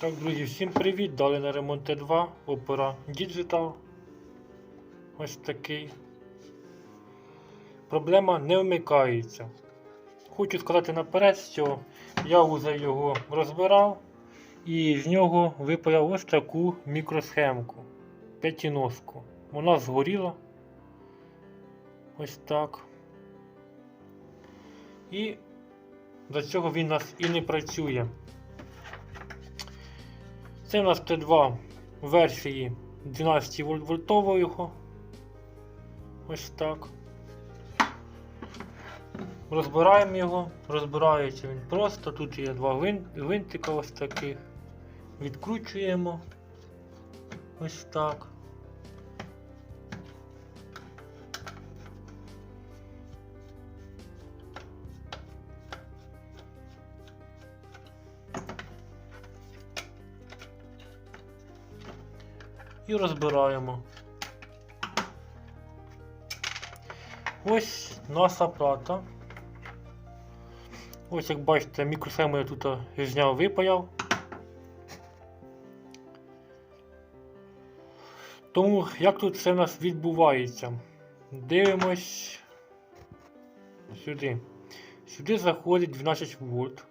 Так, друзі, всім привіт! Дали на ремонт Т2 Opera Digital. Ось такий. Проблема не вмикається. Хочу сказати наперед, що я вже його розбирав і з нього випаяв ось таку мікросхемку. П'ятіноску. Вона згоріла. Ось так. І до цього він нас і не працює. Це у нас Т2 версії 12 вольт вольтового. Ось так. Розбираємо його, розбирається він просто. Тут є два гвинтика винтика ось таких. Відкручуємо. Ось так. І розбираємо. Ось наша плата. Ось як бачите, мікросхему я тут зняв, випаяв. Тому як тут все в нас відбувається? Дивимось сюди. Сюди заходить 12 вольт.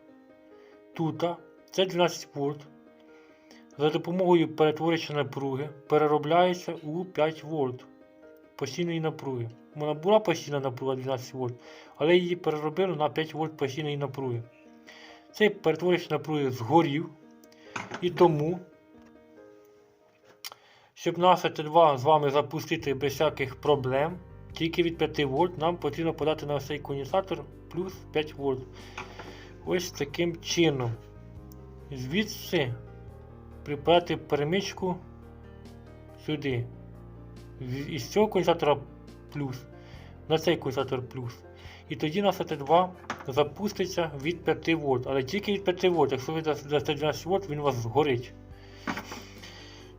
Тут це 12 вольт за допомогою перетворюючої напруги переробляється у 5 вольт постійної напруги. Вона була постійна напруга 12 вольт, але її переробили на 5 вольт постійної напруги. Цей перетворювач напруги згорів. І тому, щоб наше Т2 з вами запустити без всяких проблем, тільки від 5 вольт нам потрібно подати на цей конденсатор плюс 5 вольт. Ось таким чином. Звідси припаяти перемичку сюди. Із цього конденсатора плюс на цей конденсатор плюс. І тоді на СТ2 запуститься від 5 вольт. Але тільки від 5 вольт. Якщо ви дасте 12 вольт, він у вас згорить.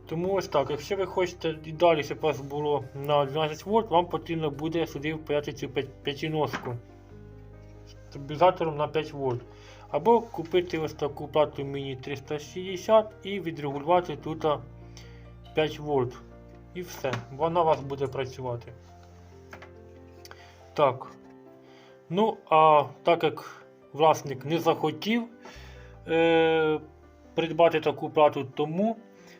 Тому ось так, якщо ви хочете і далі, щоб у вас було на 12 вольт, вам потрібно буде сюди впаяти цю п'ятиноску стабілізатором на 5 вольт. Або купити ось таку плату міні 360 і відрегулювати тут 5 вольт. І все. Вона у вас буде працювати. Так. Ну, а так як власник не захотів е- придбати таку плату, тому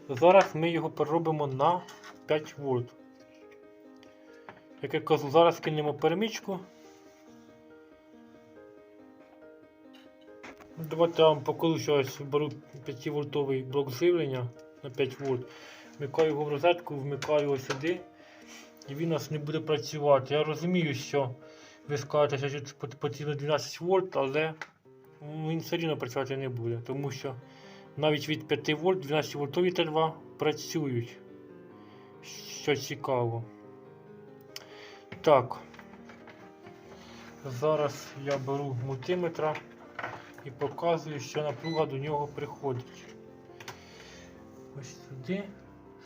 зараз ми його переробимо на 5 вольт. Як я кажу, зараз кинемо перемичку. Давайте я вам покажу, що беру 5 вольтовий блок живлення на 5 вольт. Вмикаю його в розетку, вмикаю його сюди. І він у нас не буде працювати. Я розумію, що ви скажете, що потрібно 12 вольт, але він все рівно працювати не буде. Тому що навіть від 5 вольт 12 вольтові Т2 працюють. Що цікаво. Так. Зараз я беру мультиметра і показує, що напруга до нього приходить. Ось сюди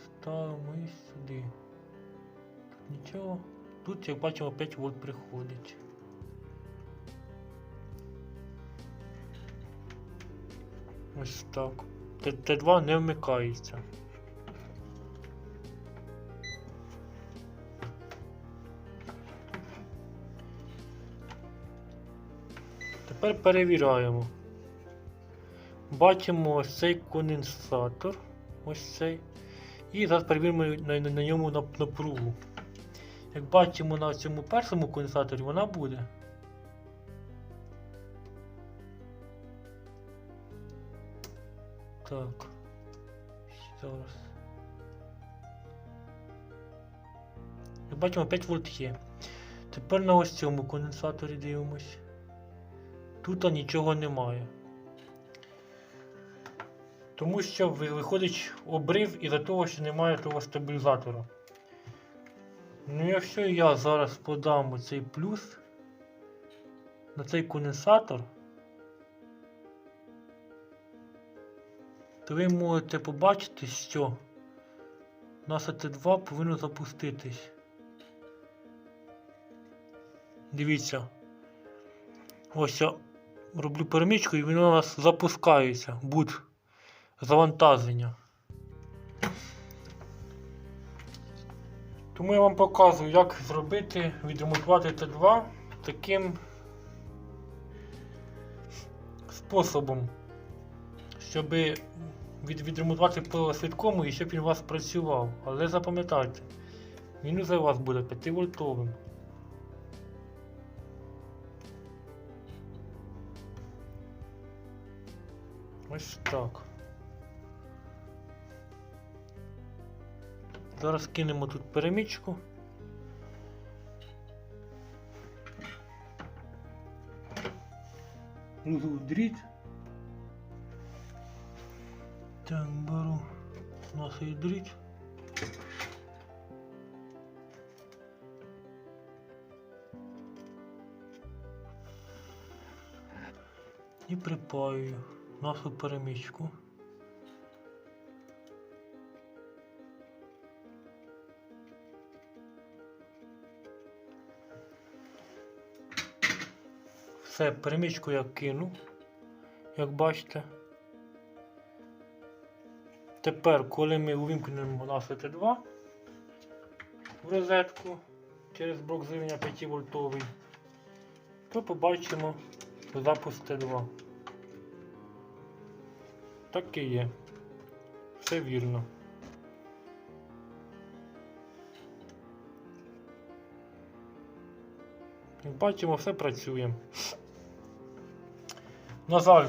ставимо і сюди. Тут нічого. Тут, як бачимо, 5 вольт приходить. Ось так. Т2 не вмикається. Тепер перевіряємо. Бачимо ось цей конденсатор. Ось цей. І зараз перевіримо на, на, на ньому напругу. Як бачимо на цьому першому конденсаторі, вона буде. Так. Зараз. Як бачимо 5 вольт є. Тепер на ось цьому конденсаторі дивимось. Тут нічого немає. Тому що виходить обрив із-за того, що немає того стабілізатора. Ну, якщо я зараз подам оцей плюс на цей конденсатор, то ви можете побачити, що наше Т2 повинно запуститись. Дивіться. Ось роблю перемичку і він у нас запускається. Будь завантаження. Тому я вам показую, як зробити, відремонтувати Т2 таким способом, щоб від, відремонтувати по швидкому і щоб він у вас працював. Але запам'ятайте, він у вас буде 5 вольтовим. Ось так. Зараз кинемо тут перемічку. Внизу дріт. Так, беру наш дріт. І припаюю нашу перемічку. Все, перемічку я кину, як бачите. Тепер, коли ми увімкнемо наш Т2 в розетку через блок живлення 5 вольтовий, то побачимо запуск Т2. Так і є. Все вірно. Як бачимо, все працює. На жаль,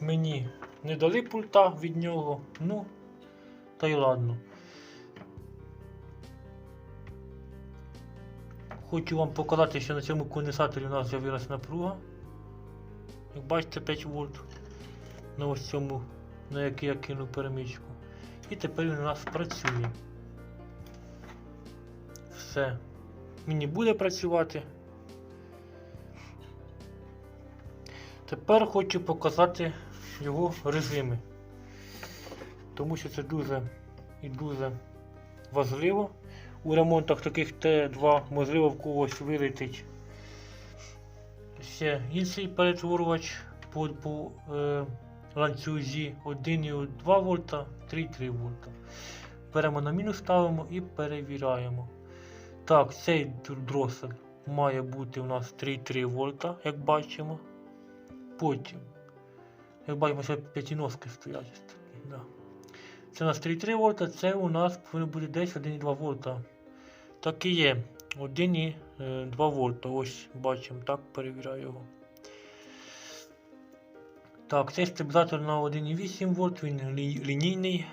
мені не дали пульта від нього, ну, та й ладно. Хочу вам показати, що на цьому конденсаторі у нас з'явилася напруга. Як бачите, 5 вольт на ось цьому, на який я кинув перемичку. І тепер він у нас працює. Все. Не буде працювати. Тепер хочу показати його режими. Тому що це дуже і дуже важливо. У ремонтах таких Т2 можливо в когось вилетить ще інший перетворювач по, по е, ланцюзі 1,2 вольта, 3,3 вольта. Беремо на мінус, ставимо і перевіряємо. Так, цей дросель має бути у нас 3,3 вольта, як бачимо. Потім, як бачимо, ще п'ятиноски стоять. Да. Це у нас 3,3 вольта, це у нас повинно бути десь 1,2 вольта. Так і є. 1,2 вольта. Ось бачимо, так перевіряю його. Так, цей стабілізатор на 1,8 вольт, він лі- лінійний.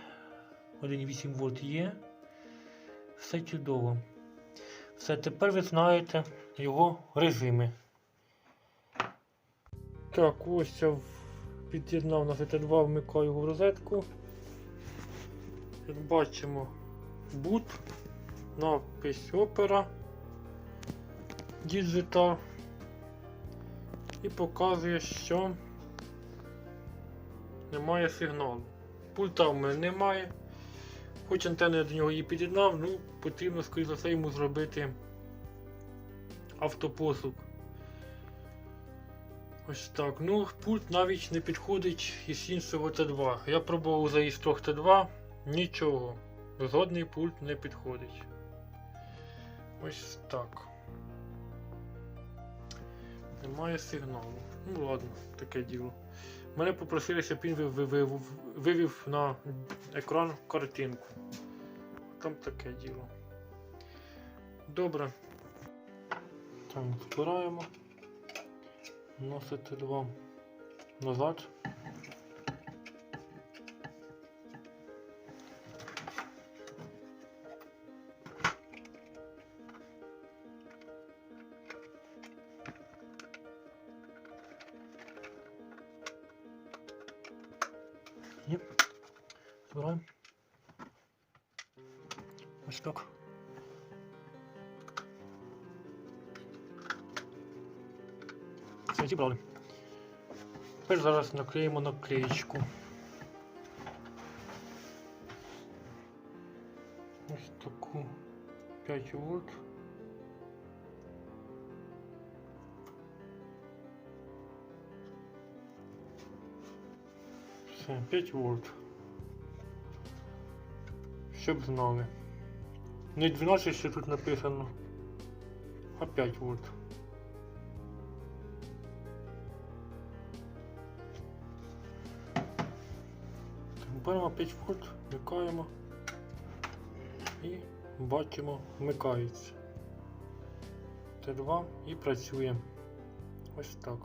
1,8 вольт є. Все чудово. Все, тепер ви знаєте його режими. Так, ось я під'єднав на ГТ2, вмикаю його в розетку. Як бачимо, boot, напис Opera Digital і показує, що немає сигналу. Пульта в мене немає. Хоч антенну я до нього її під'єднав, ну потрібно, скоріше за все, йому зробити автопослуг. Ось так. Ну, пульт навіть не підходить із іншого Т2. Я пробував за із трьох Т2, нічого. Жодний пульт не підходить. Ось так. Немає сигналу. Ну ладно, таке діло. Мене попросили, щоб він вив- вив- вивів на екран картинку. Там таке діло. Добре. Так, збираємо. Носити два назад. Збираємо. Ось так. Все, зібрали. Тепер зараз наклеїмо наклеєчку. Ось таку 5 вольт. Все, 5 вольт. Щоб знали. Не 12, що тут написано, а 5 вольт. Беремо 5 вольт, вмикаємо і бачимо, вмикається. Т2 і працює. Ось так.